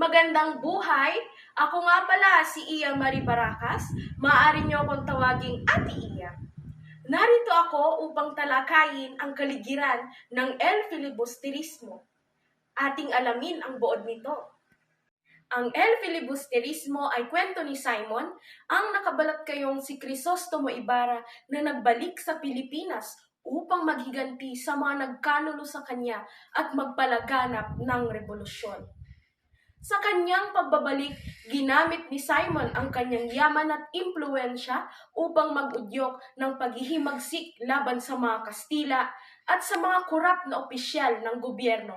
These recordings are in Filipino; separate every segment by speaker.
Speaker 1: Magandang buhay! Ako nga pala si Iya Marie Baracas. Maaari niyo akong tawaging Ate Iya. Narito ako upang talakayin ang kaligiran ng El Filibusterismo. Ating alamin ang buod nito. Ang El Filibusterismo ay kwento ni Simon, ang nakabalat kayong si Crisostomo Ibarra na nagbalik sa Pilipinas upang maghiganti sa mga nagkanulo sa kanya at magpalaganap ng revolusyon. Sa kanyang pagbabalik, ginamit ni Simon ang kanyang yaman at impluensya upang mag-udyok ng paghihimagsik laban sa mga Kastila at sa mga korap na opisyal ng gobyerno.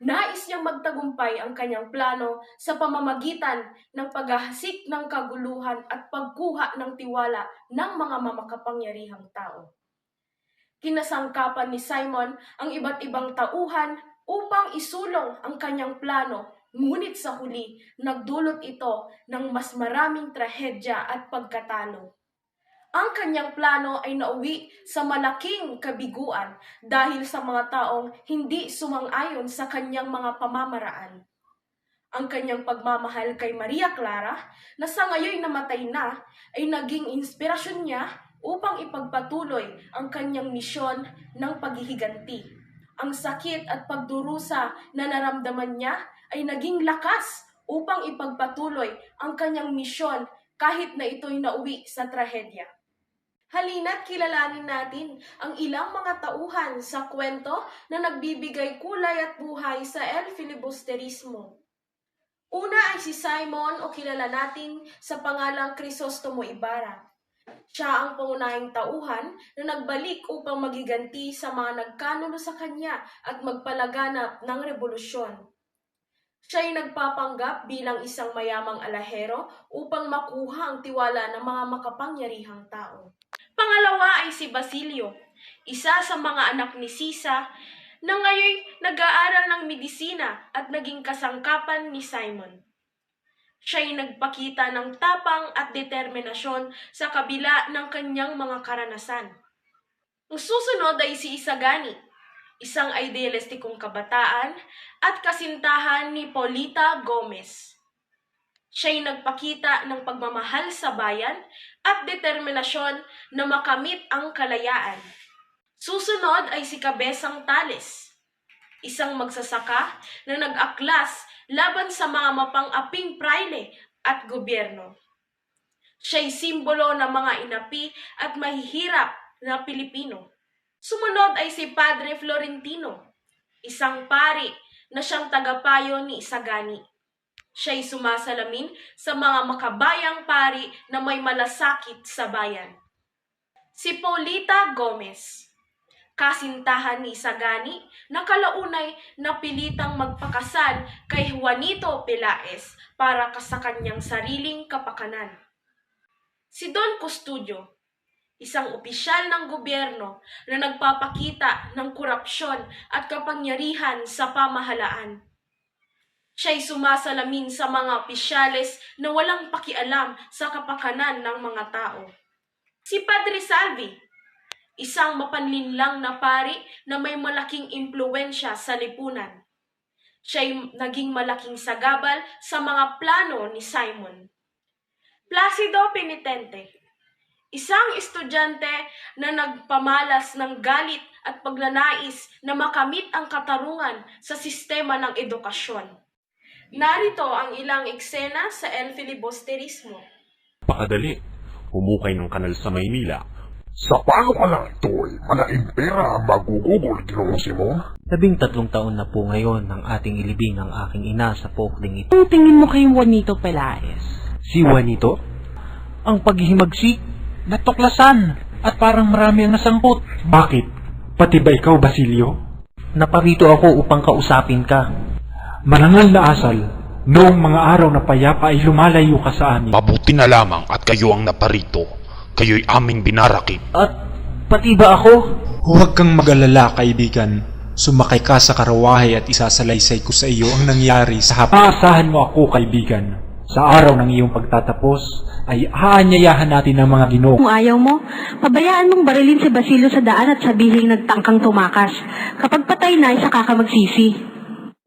Speaker 1: Nais niyang magtagumpay ang kanyang plano sa pamamagitan ng paghahasik ng kaguluhan at pagkuha ng tiwala ng mga mamakapangyarihang tao. Kinasangkapan ni Simon ang iba't ibang tauhan upang isulong ang kanyang plano, ngunit sa huli, nagdulot ito ng mas maraming trahedya at pagkatalo. Ang kanyang plano ay nauwi sa malaking kabiguan dahil sa mga taong hindi sumang-ayon sa kanyang mga pamamaraan. Ang kanyang pagmamahal kay Maria Clara, na sa ngayon namatay na, ay naging inspirasyon niya upang ipagpatuloy ang kanyang misyon ng paghihiganti. Ang sakit at pagdurusa na naramdaman niya ay naging lakas upang ipagpatuloy ang kanyang misyon kahit na ito'y nauwi sa trahedya. Halina't kilalanin natin ang ilang mga tauhan sa kwento na nagbibigay kulay at buhay sa El Filibusterismo. Una ay si Simon o kilala natin sa pangalang Crisostomo Ibarra. Siya ang pangunahing tauhan na nagbalik upang magiganti sa mga nagkanulo sa kanya at magpalaganap ng revolusyon. Siya ay nagpapanggap bilang isang mayamang alahero upang makuha ang tiwala ng mga makapangyarihang tao. Pangalawa ay si Basilio, isa sa mga anak ni Sisa na ngayon nag-aaral ng medisina at naging kasangkapan ni Simon. Siya ay nagpakita ng tapang at determinasyon sa kabila ng kanyang mga karanasan. Ang susunod ay si Isagani, isang idealistikong kabataan at kasintahan ni Paulita Gomez. Siya ay nagpakita ng pagmamahal sa bayan at determinasyon na makamit ang kalayaan. Susunod ay si Kabesang Tales, isang magsasaka na nag-aklas laban sa mga mapang-aping praile at gobyerno. Siya'y simbolo ng mga inapi at mahihirap na Pilipino. Sumunod ay si Padre Florentino, isang pari na siyang tagapayo ni Isagani. Siya'y sumasalamin sa mga makabayang pari na may malasakit sa bayan. Si Paulita Gomez, kasintahan ni Isagani na kalaunay napilitang magpakasal kay Juanito Pelaez para sa kanyang sariling kapakanan. Si Don Custodio, isang opisyal ng gobyerno na nagpapakita ng korupsyon at kapangyarihan sa pamahalaan. Siya'y sumasalamin sa mga opisyales na walang pakialam sa kapakanan ng mga tao. Si Padre Salvi, isang mapanlinlang na pari na may malaking impluensya sa lipunan. Siya'y naging malaking sagabal sa mga plano ni Simon. Placido Penitente, isang estudyante na nagpamalas ng galit at pagnanais na makamit ang katarungan sa sistema ng edukasyon. Narito ang ilang eksena sa El Filibusterismo.
Speaker 2: Pakadali, humukay ng kanal sa Maynila.
Speaker 3: Sa paano ka lang ito'y malaking pera ang magugugol, Ginoong Simon?
Speaker 4: Labing tatlong taon na po ngayon ang ating ilibing ang aking ina sa pokling ito.
Speaker 5: Ang tingin mo kay Juanito Pelaez?
Speaker 4: Si Juanito? Ang paghihimagsik, natuklasan, at parang marami ang nasangkot.
Speaker 2: Bakit? Pati ba ikaw, Basilio?
Speaker 4: Naparito ako upang kausapin ka.
Speaker 2: Marangal na asal, noong mga araw na payapa ay lumalayo ka sa amin.
Speaker 6: Mabuti na lamang at kayo ang naparito. Kayo'y aming binarakit.
Speaker 4: At pati ba ako?
Speaker 7: Huwag kang mag-alala, kaibigan. Sumakay ka sa karawahe at isasalaysay ko sa iyo ang nangyari sa hapon.
Speaker 2: Aasahan mo ako, kaibigan. Sa araw ng iyong pagtatapos, ay aanyayahan natin ang mga ginoo.
Speaker 5: Kung ayaw mo, pabayaan mong barilin si Basilio sa daan at sabihin nagtangkang tumakas. Kapag patay na, isa ka magsisi.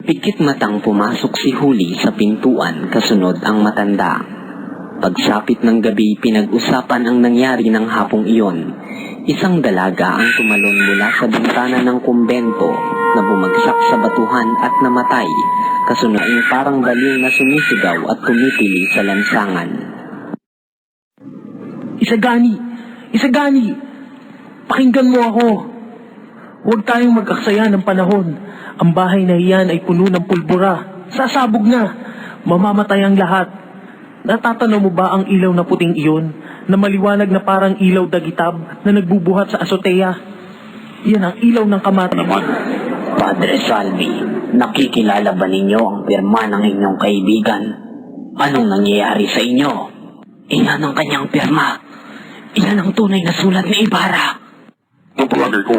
Speaker 8: Pikit matang pumasok si Huli sa pintuan kasunod ang matanda. Pagsapit ng gabi, pinag-usapan ang nangyari ng hapong iyon. Isang dalaga ang tumalon mula sa bintana ng kumbento na bumagsak sa batuhan at namatay, kasunod ang parang baling na sumisigaw at tumitili sa lansangan.
Speaker 4: Isagani! Isagani! Pakinggan mo ako! Huwag tayong mag-aksaya ng panahon. Ang bahay na iyan ay puno ng pulbura. Sasabog na! Mamamatay ang lahat. Natatanaw mo ba ang ilaw na puting iyon na maliwanag na parang ilaw dagitab na nagbubuhat sa azotea? Yan ang ilaw ng kamatayan.
Speaker 8: Padre Salvi, nakikilala ba ninyo ang pirma ng inyong kaibigan? Anong nangyayari sa inyo? Iyan ang kanyang pirma. Iyan ang tunay na sulat ni Ibarra.
Speaker 3: Ang palagay ko,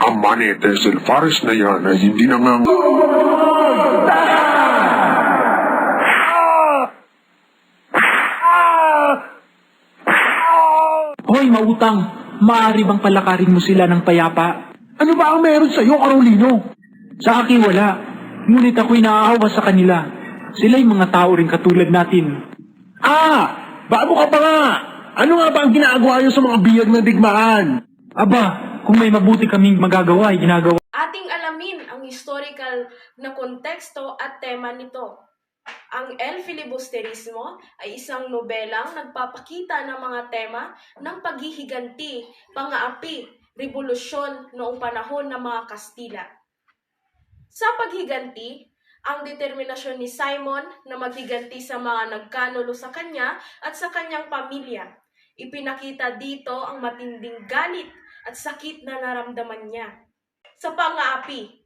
Speaker 3: ang Manete Silvares na yan ay hindi na nga...
Speaker 4: Hoy, mautang! Maaari bang palakarin mo sila ng payapa? Ano ba ang meron sa'yo, Carolino? Sa akin wala. Ngunit ako'y naaawa sa kanila. Sila'y mga tao rin katulad natin. Ah! Bago ka pa nga! Ano nga ba ang ginagawa niyo sa mga biyag ng digmaan? Aba, kung may mabuti kaming magagawa, ay ginagawa
Speaker 1: Ating alamin ang historical na konteksto at tema nito. Ang El Filibusterismo ay isang nobelang nagpapakita ng mga tema ng paghihiganti, pangaapi, revolusyon noong panahon ng mga Kastila. Sa paghiganti, ang determinasyon ni Simon na maghiganti sa mga nagkanulo sa kanya at sa kanyang pamilya. Ipinakita dito ang matinding galit at sakit na naramdaman niya. Sa pangaapi,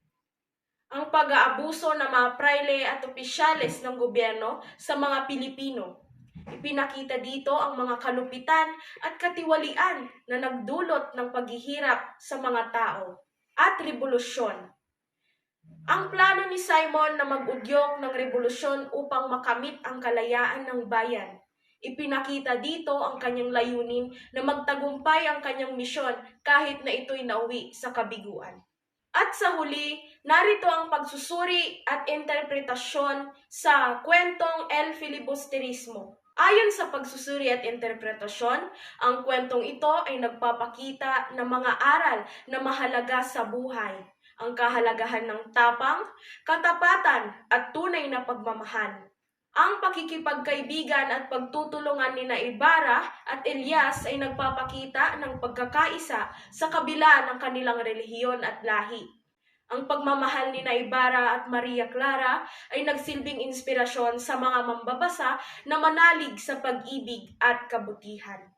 Speaker 1: ang pag-aabuso ng mga praile at opisyales ng gobyerno sa mga Pilipino. Ipinakita dito ang mga kalupitan at katiwalian na nagdulot ng paghihirap sa mga tao at revolusyon. Ang plano ni Simon na mag-udyok ng revolusyon upang makamit ang kalayaan ng bayan. Ipinakita dito ang kanyang layunin na magtagumpay ang kanyang misyon kahit na ito'y nauwi sa kabiguan. At sa huli, narito ang pagsusuri at interpretasyon sa kwentong El Filibusterismo. Ayon sa pagsusuri at interpretasyon, ang kwentong ito ay nagpapakita ng mga aral na mahalaga sa buhay. Ang kahalagahan ng tapang, katapatan at tunay na pagmamahal. Ang pakikipagkaibigan at pagtutulungan ni na Ibarra at Elias ay nagpapakita ng pagkakaisa sa kabila ng kanilang relihiyon at lahi. Ang pagmamahal ni na Ibarra at Maria Clara ay nagsilbing inspirasyon sa mga mambabasa na manalig sa pag-ibig at kabutihan.